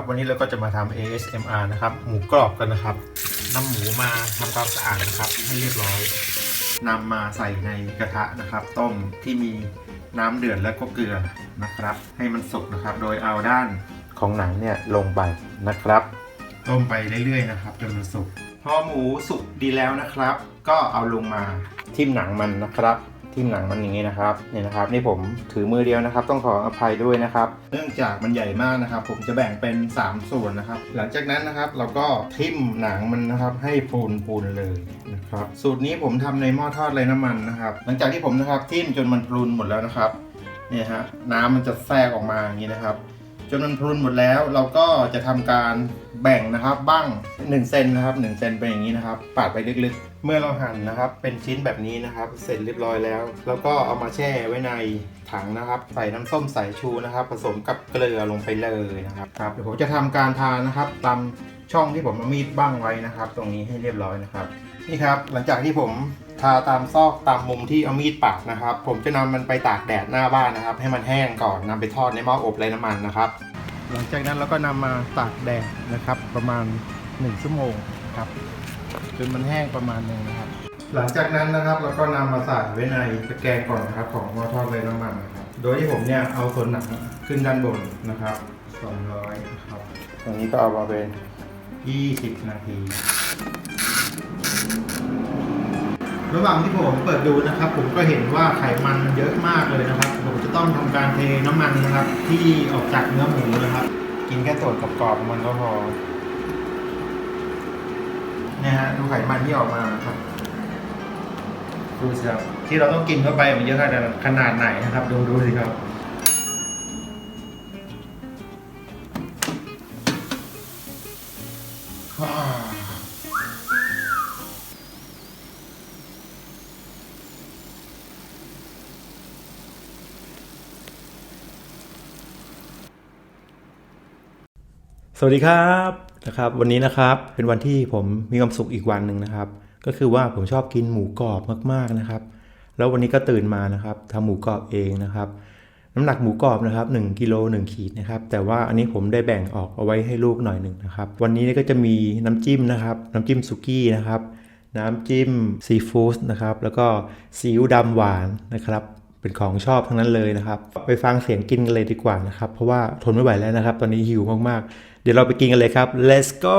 ครับวันนี้เราก็จะมาทำ ASMR นะครับ หมูกรอบกันนะครับนำหมูมาทำความสะอาดนะครับ ให้เรียบร้อยนำมาใส่ในกระทะนะครับ ต้มที่มีน้ำเดือดแล้วก็เกลือนะครับ ให้มันสุกนะครับ โดยเอาด้านของหนังเนี่ยลงไปนะครับ ต้มไปเรื่อยๆนะครับจนมันสุกพอหมูสุกดีแล้วนะครับ ก็เอาลงมาทิ่มหนังมันนะครับ ทิ่มหนังมันอย่างนี้นะครับเนี่ยนะครับ นี่ผมถือมือเดียวนะครับ ต้องขออภัยด้วยนะครับ เนื่องจากมันใหญ่มากนะครับ ผมจะแบ่งเป็น 3 ส่วนนะครับ หลังจากนั้นนะครับเราก็ทิ่มหนังมันนะครับ ให้ปูนปูนเลยนะครับ สูตรนี้ผมทำในหม้อทอดไร้น้ำมันนะครับ หลังจากที่ผมนะครับทิ่มจนมันพรุนหมดแล้วนะครับเนี่ยฮะน้ำมันจะแทรกออกมาอย่างนี้นะครับ จนมันพรุนหมดแล้ว เราก็จะทำการแบ่งนะครับบ้าง1เซนนะครับ1เซนเป็นอย่างนี้นะครับปาดไปลึกๆ เมื่อเราหั่นนะครับ เป็นชิ้นแบบนี้นะครับ เสร็จเรียบร้อยแล้ว แล้วก็เอามาแช่ไว้ในถังนะครับ ใส่น้ำส้มสายชูนะครับ ผสมกับเกลือลงไปเลยนะครับครับเดี๋ยวผมจะทำการทานะครับตามช่องที่ผมเอามีดบ้างไว้นะครับ ตรงนี้ให้เรียบร้อยนะครับ นี่ครับหลังจากที่ผม ทาตามซอกตามมุมที่เอามีดปาดนะครับ ผมจะนำมันไปตากแดดหน้าบ้านนะครับ ให้มันแห้งก่อนนำไปทอดในหม้ออบไร้น้ำมันนะครับ หลังจากนั้นเราก็นำมาตากแดดนะครับ ประมาณ 1 ชั่วโมงครับจนมันแห้งประมาณหนึงนะครับ หลังจากนั้นนะครับเราก็นำมาใส่ไว้ในตะแกรงก่อนนะครับ ของหม้อทอดไร้น้ำมันนะครับ โดยที่ผมเนี่ยเอาส่วนหนังขึ้นด้านบนนะครับ200นะครับตรงนี้ก็เอามาเป็น 20 นาที ระหว่างที่ผมเปิดดูนะครับ ผมก็เห็นว่าไขมันเยอะมากเลยนะครับ ผมจะต้องทำการเทน้ำมันนะครับ ที่ออกจากเนื้อหมูนะครับ กินแค่ส่วนกรอบๆมันก็พอนะฮะดูไขมันที่ออกมาครับดูสิครับที่เราต้องกินเข้าไปมันเยอะขนาดขนาดไหนนะครับดูดูสิครับ สวัสดีครับนะครับวันนี้นะครับเป็นวันที่ผมมีความสุขอีกวันหนึ่งนะครับ ก็คือว่าผมชอบกินหมูกรอบมากๆนะครับ แล้ววันนี้ก็ตื่นมานะครับทำหมูกรอบเองนะครับ น้ำหนักหมูกรอบนะครับ1กิโล1ขีดนะครับแต่ว่าอันนี้ผมได้แบ่งออกเอาไว้ให้ลูกหน่อยหนึ่งนะครับ วันนี้ก็จะมีน้ำจิ้มนะครับ น้ำจิ้มสุกี้นะครับ น้ำจิ้มซีฟู้ดนะครับแล้วก็ซีอิ๊วดำหวานนะครับ เป็นของชอบทั้งนั้นเลยนะครับ ไปฟังเสียงกินกันเลยดีกว่านะครับ เพราะว่าทนไม่ไหวแล้วนะครับ ตอนนี้หิวมากๆ เดี๋ยวเราไปกินกันเลยครับ let's go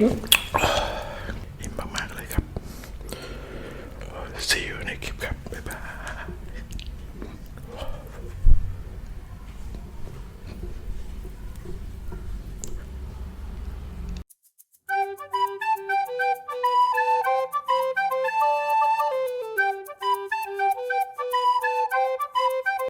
อุ๊ย